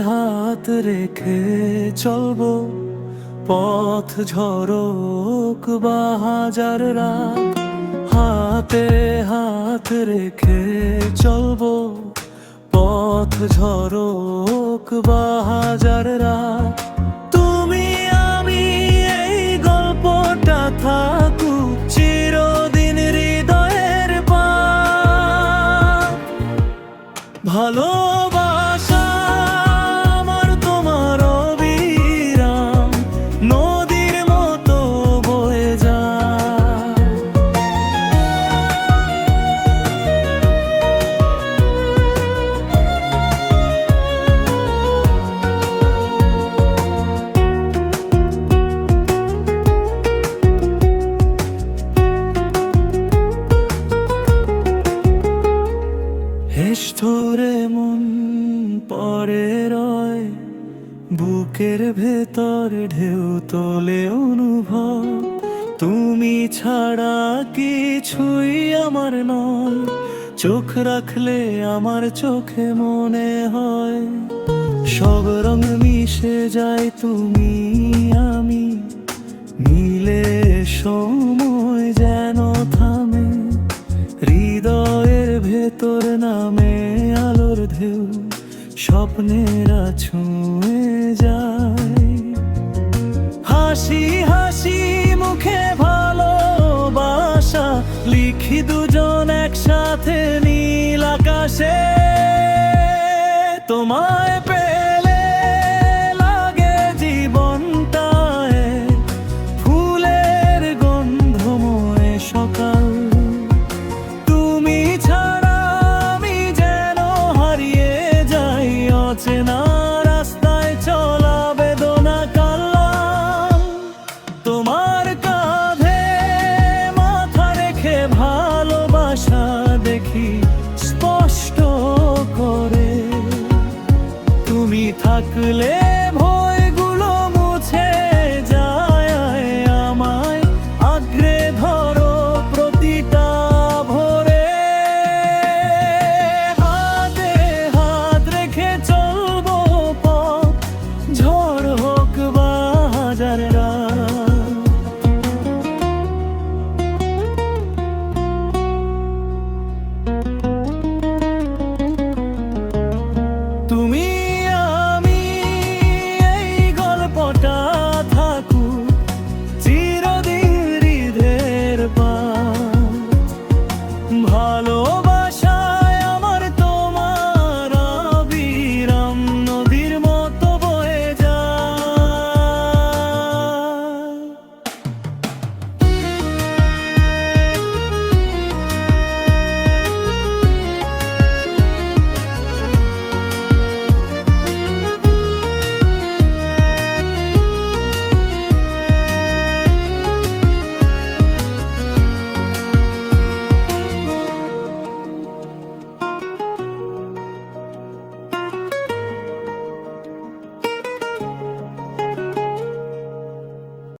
হাত রেখে চলবো। পথ ঝরক বা হাজার রাত, হাতে হাত রেখে চলবো। পথ ঝরক বা হাজার পরে রয় বুকের ভেতর ঢেউ তোলে অনুভব। তুমি ছাড়া কিছুই আমার নয়। চোখ রাখলে আমার চোখে মনে হয়। সব রং মিশে যায় তুমি। স্বপ্নেরা ছুঁয়ে যায়। হাসি হাসি মুখে ভালোবাসা লিখি দুজন একসাথে নীল আকাশে। তোমায়